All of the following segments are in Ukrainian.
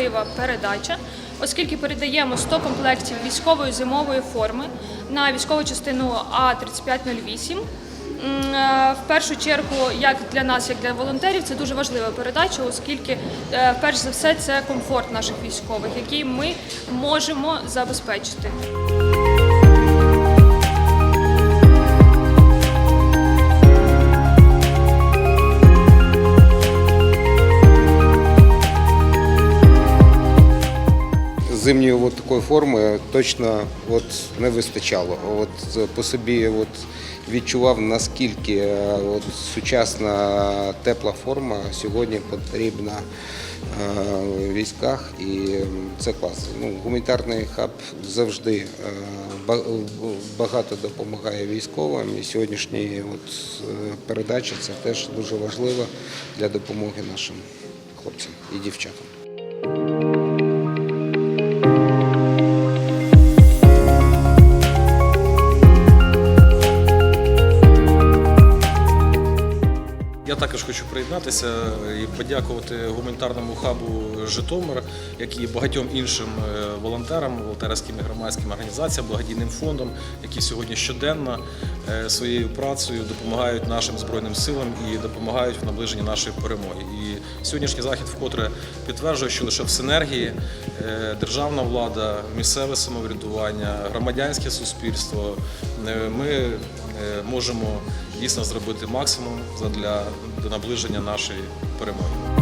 важлива передача, оскільки передаємо 100 комплектів військової зимової форми на військову частину А3508. Е, В першу чергу, як для нас, як для волонтерів, це дуже важлива передача, оскільки е, перш за все це комфорт наших військових, який ми можемо забезпечити. Зимньої от такої форми точно от не вистачало. От по собі от відчував, наскільки е, от сучасна тепла форма сьогодні потрібна е, в військах, і це клас. Ну, гуманітарний хаб завжди е, багато допомагає військовим. І сьогоднішні от передачі це теж дуже важливо для допомоги нашим хлопцям і дівчатам. Я також хочу приєднатися і подякувати гуманітарному хабу Житомир, як і багатьом іншим е, волонтерам, волонтерським і громадським організаціям, благодійним фондам, які сьогодні щоденно е, своєю працею допомагають нашим збройним силам і допомагають в наближенні нашої перемоги. І сьогоднішній захід вкотре підтверджує, що лише в синергії е, державна влада, місцеве самоврядування, громадянське суспільство ми можемо дійсно зробити максимум для наближення нашої перемоги.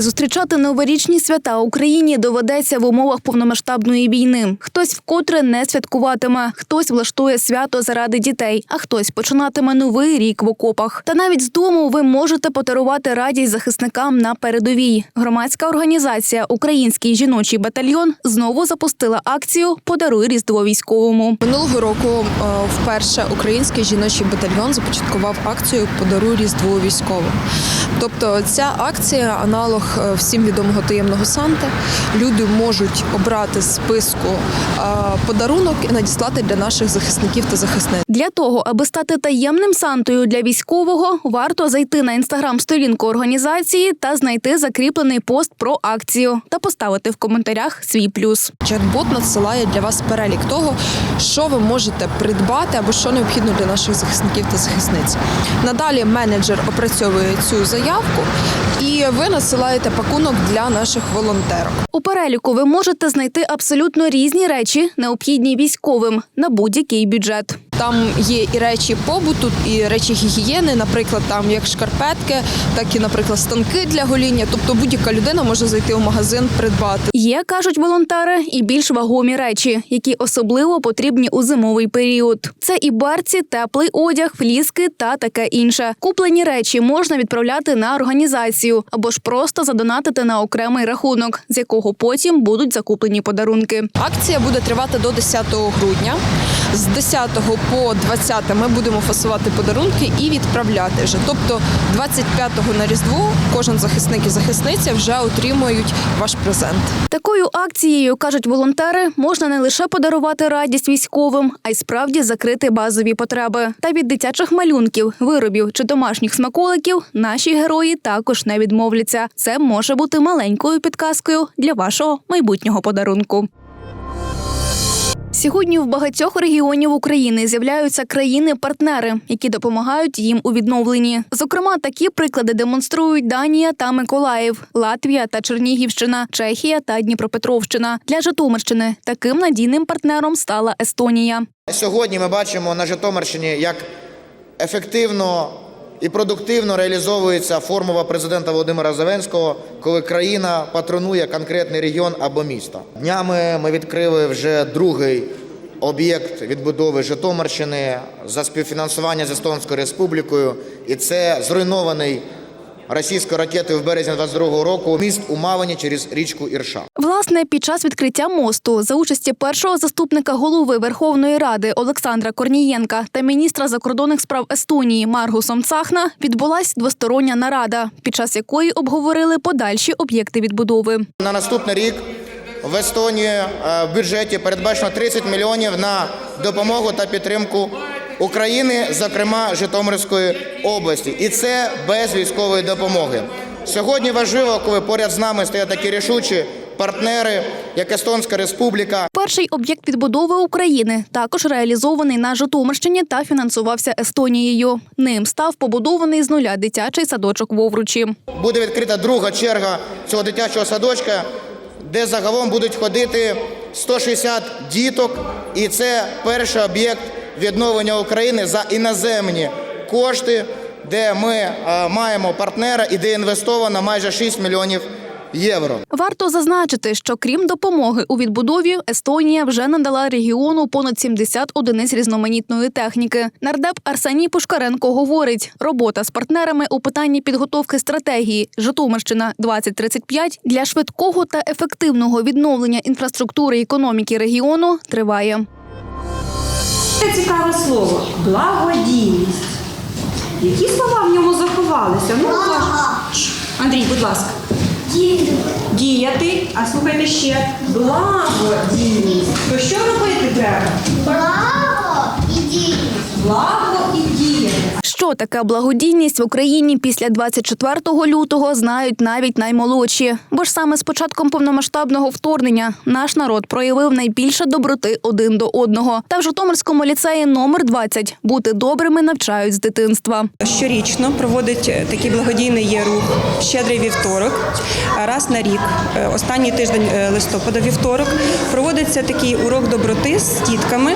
Зустрічати новорічні свята Україні доведеться в умовах повномасштабної війни. Хтось вкотре не святкуватиме, хтось влаштує свято заради дітей, а хтось починатиме новий рік в окопах. Та навіть з дому ви можете подарувати радість захисникам на передовій. Громадська організація Український жіночий батальйон знову запустила акцію Подаруй різдво військовому. Минулого року е, вперше український жіночий батальйон започаткував акцію Подаруй різдво військовим. Тобто ця акція аналог е, всім відомого таємного Санти. Люди можуть обрати з списку е, подарунок і надіслати для наших захисників та захисниць. Для того, аби стати таємним сантою для військового, варто зайти на інстаграм-сторінку організації та знайти закріплений пост про акцію та поставити в коментарях свій плюс. Чат-бот надсилає для вас перелік того, що ви можете придбати або що необхідно для наших захисників та захисниць. Надалі менеджер опрацьовує цю заявку, і ви надсилаєте пакунок для наших волонтерок. У переліку ви можете знайти абсолютно різні речі, необхідні військовим на будь-який бюджет. Там є і речі побуту, і речі гігієни, наприклад, там як шкарпетки, так і, наприклад, станки для гоління. Тобто будь-яка людина може зайти в магазин, придбати. Є, кажуть волонтери, і більш вагомі речі, які особливо потрібні у зимовий період. Це і барці, теплий одяг, фліски та таке інше. Куплені речі можна відправляти на організацію або ж просто задонатити на окремий рахунок, з якого потім будуть закуплені подарунки. Акція буде тривати до 10 грудня. З 10 по 20 ми будемо фасувати подарунки і відправляти вже. Тобто 25-го на Різдво кожен захисник і захисниця вже отримують ваш презент. Такою акцією кажуть волонтери, можна не лише подарувати радість військовим, а й справді закрити базові потреби. Та від дитячих малюнків, виробів чи домашніх смаколиків наші герої також не відмовляться. Це може бути маленькою підказкою для вашого майбутнього подарунку. Сьогодні в багатьох регіонів України з'являються країни-партнери, які допомагають їм у відновленні. Зокрема, такі приклади демонструють Данія та Миколаїв, Латвія та Чернігівщина, Чехія та Дніпропетровщина. Для Житомирщини таким надійним партнером стала Естонія. Сьогодні ми бачимо на Житомирщині, як ефективно і продуктивно реалізовується формула президента Володимира Зеленського, коли країна патронує конкретний регіон або місто. Днями ми відкрили вже другий об'єкт відбудови Житомирщини за співфінансування з Естонською Республікою, і це зруйнований російською ракетою в березні 22 року міст у Мавані через річку Ірша. Власне, під час відкриття мосту за участі першого заступника голови Верховної Ради Олександра Корнієнка та міністра закордонних справ Естонії Маргусом Цахна відбулась двостороння нарада, під час якої обговорили подальші об'єкти відбудови. На наступний рік в Естонії е, в бюджеті передбачено 30 мільйонів на допомогу та підтримку України, зокрема Житомирської області. І це без військової допомоги. Сьогодні важливо, коли поряд з нами стоять такі рішучі партнери, як Естонська Республіка, Перший об'єкт відбудови України також реалізований на Житомирщині та фінансувався Естонією. Ним став побудований з нуля дитячий садочок в Овручі. буде відкрита друга черга цього дитячого садочка, де загалом будуть ходити 160 діток. І це перший об'єкт відновлення України за іноземні кошти, де ми е, маємо партнера і де інвестовано майже 6 мільйонів євро. Варто зазначити, що крім допомоги у відбудові, Естонія вже надала регіону понад 70 одиниць різноманітної техніки. Нардеп Арсеній Пушкаренко говорить, робота з партнерами у питанні підготовки стратегії Житомирщина 2035 для швидкого та ефективного відновлення інфраструктури економіки регіону триває. Це цікаве слово благодійність. Які слова в ньому заховалися? Ну, Андрій, будь ласка. Діяти. А слухайте ще. Благодійність. То що робити треба? Благо і дійність. Благо і діяти. Що таке благодійність в Україні після 24 лютого знають навіть наймолодші. Бо ж саме з початком повномасштабного вторгнення наш народ проявив найбільше доброти один до одного. Та в Житомирському ліцеї номер 20 бути добрими навчають з дитинства. Щорічно проводить е, такий благодійний є рух щедрий вівторок. Раз на рік, е, останній тиждень е, листопада, вівторок, проводиться такий урок доброти з дітками,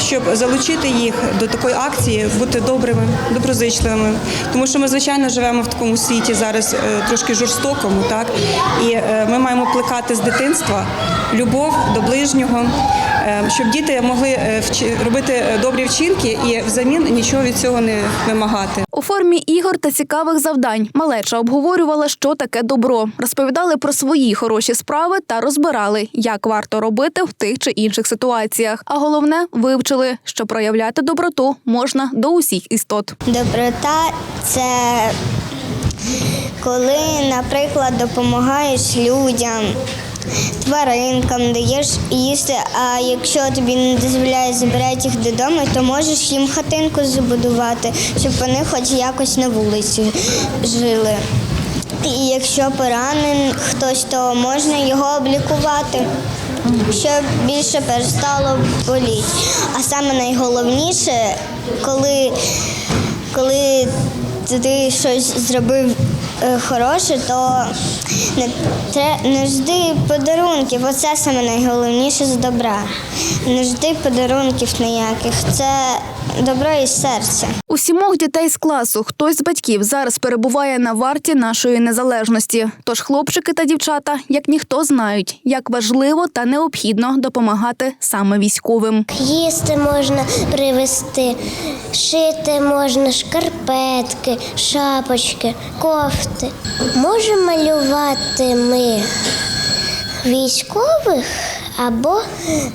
щоб залучити їх до такої акції, бути добрими, доброзичливими. Тому що ми, звичайно, живемо в такому світі зараз е, трошки жорстокому, так і е, ми маємо плекати з дитинства любов до ближнього, е, щоб діти могли робити добрі вчинки і взамін нічого від цього не вимагати. У формі ігор та цікавих завдань малеча обговорювала, що таке добро, розповідали про свої хороші справи та розбирали, як варто робити в тих чи інших ситуаціях. А головне, вивчили, що проявляти доброту можна до усіх істот. Доброта це коли, наприклад, допомагаєш людям, тваринкам, даєш їсти, а якщо тобі не дозволяє забирати їх додому, то можеш їм хатинку забудувати, щоб вони хоч якось на вулиці жили. І якщо поранений хтось, то можна його облікувати, щоб більше перестало боліти. А саме найголовніше, коли, коли ти щось зробив хороше, то не, тре- не жди подарунків. Оце саме найголовніше з добра. Не жди подарунків ніяких. Це добро із серця. У сімох дітей з класу хтось з батьків зараз перебуває на варті нашої незалежності. Тож хлопчики та дівчата, як ніхто, знають, як важливо та необхідно допомагати саме військовим. Їсти можна привезти, шити можна шкарпетки, шапочки, кофти. Можемо малювати ми військових або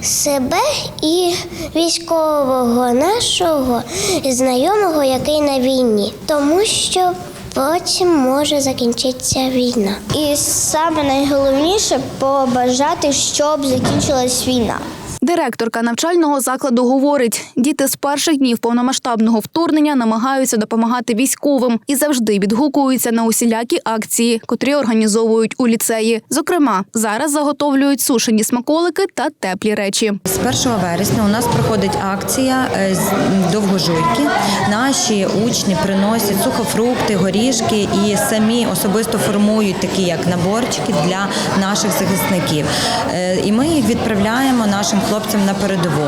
себе і військового нашого знайомого, який на війні, тому що потім може закінчитися війна. І саме найголовніше побажати, щоб закінчилась війна. Директорка навчального закладу говорить: діти з перших днів повномасштабного вторгнення намагаються допомагати військовим і завжди відгукуються на усілякі акції, котрі організовують у ліцеї. Зокрема, зараз заготовлюють сушені смаколики та теплі речі. З 1 вересня у нас проходить акція е, з довгожуйки. Наші учні приносять сухофрукти, горішки і самі особисто формують такі як наборчики для наших захисників. Е, І ми їх відправляємо нашим хлопцям на передову.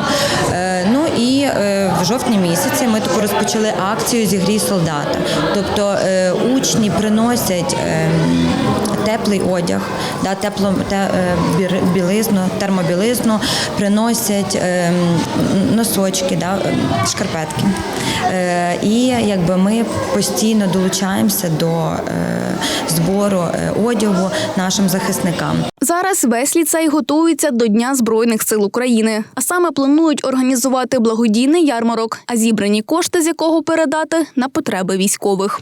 Е, Ну і е, в жовтні місяці ми таку розпочали акцію зігрій солдата. Тобто е, учні приносять. Теплий одяг, да, тепло, те, е, білизну, термобілизну, приносять е, носочки, да, е, шкарпетки. І якби ми постійно долучаємося до збору одягу нашим захисникам. Зараз весь ліцей готується до Дня Збройних сил України, а саме планують організувати благодійний ярмарок, а зібрані кошти з якого передати на потреби військових.